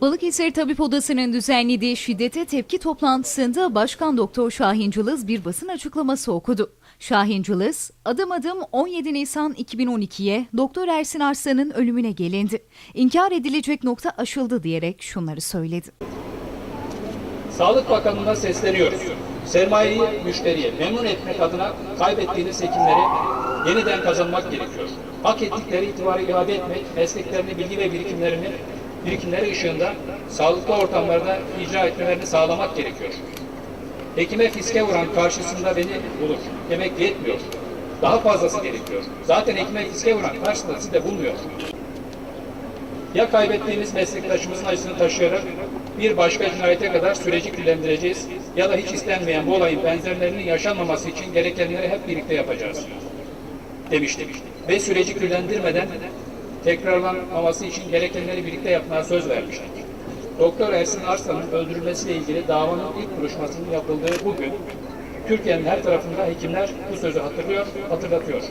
Balıkesir Tabip Odası'nın düzenlediği şiddete tepki toplantısında Başkan Doktor Şahin Cılız bir basın açıklaması okudu. Şahin Cılız, adım adım 17 Nisan 2012'ye Doktor Ersin Arslan'ın ölümüne gelindi. İnkar edilecek nokta aşıldı diyerek şunları söyledi. Sağlık Bakanlığı'na sesleniyoruz. Sermayeyi müşteriye memnun etmek adına kaybettiğiniz hekimleri yeniden kazanmak gerekiyor. Hak ettikleri itibarı iade etmek, mesleklerini, bilgi ve birikimlerini birikimleri ışığında sağlıklı ortamlarda icra etmelerini sağlamak gerekiyor. Hekime fiske vuran karşısında beni bulur. Demek yetmiyor. Daha fazlası gerekiyor. Zaten hekime fiske vuran karşısında sizi bulmuyor. Ya kaybettiğimiz meslektaşımızın acısını taşıyarak bir başka cinayete kadar süreci küllendireceğiz ya da hiç istenmeyen bu olayın benzerlerinin yaşanmaması için gerekenleri hep birlikte yapacağız demiştik. Ve süreci küllendirmeden tekrarlanmaması için gerekenleri birlikte yapmaya söz vermiştik. Doktor Ersin Arslan'ın öldürülmesiyle ilgili davanın ilk duruşmasının yapıldığı bugün Türkiye'nin her tarafında hekimler bu sözü hatırlıyor, hatırlatıyor.